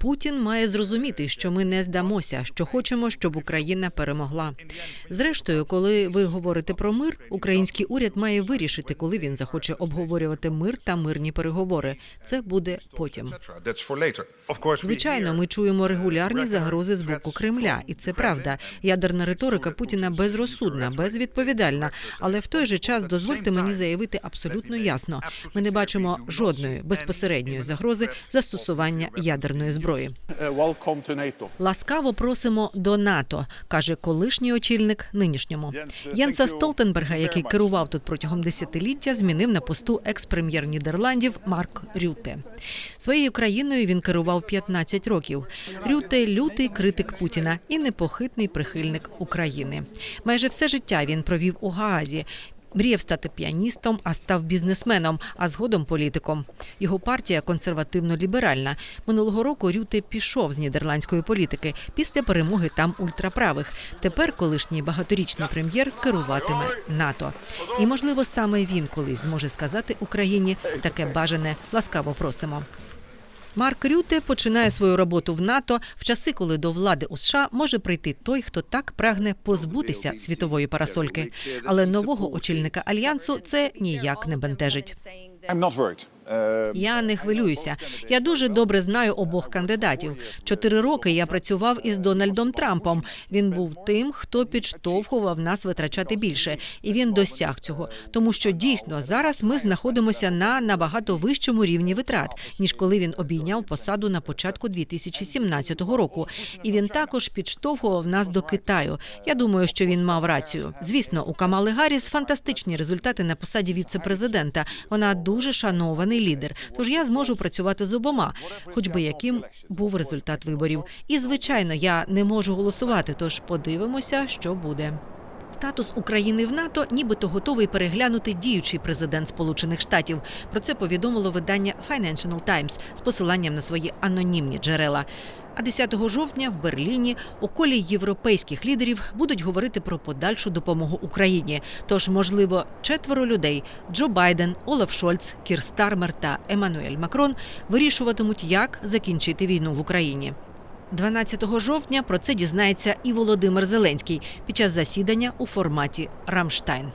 Путін має зрозуміти, що ми не здамося, що хочемо, щоб Україна перемогла. Зрештою, коли ви говорите про мир, український уряд має вирішити, коли він захоче обговорювати мир та мирні переговори. Це буде потім. Звичайно, ми чуємо регулярні загрози з боку Кремля, і це правда. Ядерна риторика Путіна безрозсудна, безвідповідальна. Але в той же час дозвольте мені заявити абсолютно ясно: ми не бачимо жодної безпосередньої загрози застосування ядерної зброї. Welcome. Ласкаво просимо до НАТО, каже колишній очільник нинішньому. Єнса Столтенберга, який керував тут протягом десятиліття, змінив на посту екс-прем'єр Нідерландів Марк Рюте. Своєю країною він керував 15 років. Рюте лютий критик Путіна і непохитний прихильник України. Майже все життя він провів у Гаазі. Мріяв стати піаністом, а став бізнесменом, а згодом політиком. Його партія консервативно-ліберальна. Минулого року Рюте пішов з нідерландської політики після перемоги там ультраправих. Тепер колишній багаторічний прем'єр керуватиме НАТО. І можливо саме він колись зможе сказати Україні таке бажане ласкаво просимо. Марк Рюте починає свою роботу в НАТО в часи, коли до влади у США може прийти той, хто так прагне позбутися світової парасольки. Але нового очільника альянсу це ніяк не бентежить. Я не хвилююся. Я дуже добре знаю обох кандидатів. Чотири роки я працював із Дональдом Трампом. Він був тим, хто підштовхував нас витрачати більше, і він досяг цього. Тому що дійсно зараз ми знаходимося на набагато вищому рівні витрат, ніж коли він обійняв посаду на початку 2017 року. І він також підштовхував нас до Китаю. Я думаю, що він мав рацію. Звісно, у Камали Гарріс фантастичні результати на посаді віце-президента. Вона дуже шанований лідер. Тож я зможу працювати з обома, хоч би яким був результат виборів. І звичайно, я не можу голосувати. Тож подивимося, що буде. Статус України в НАТО нібито готовий переглянути діючий президент Сполучених Штатів. Про це повідомило видання Financial Times з посиланням на свої анонімні джерела. А 10 жовтня в Берліні у колі європейських лідерів будуть говорити про подальшу допомогу Україні. Тож, можливо, четверо людей Джо Байден, Олаф Шольц, Кір Стармер та Еммануель Макрон вирішуватимуть, як закінчити війну в Україні. 12 жовтня про це дізнається і Володимир Зеленський під час засідання у форматі Рамштайн.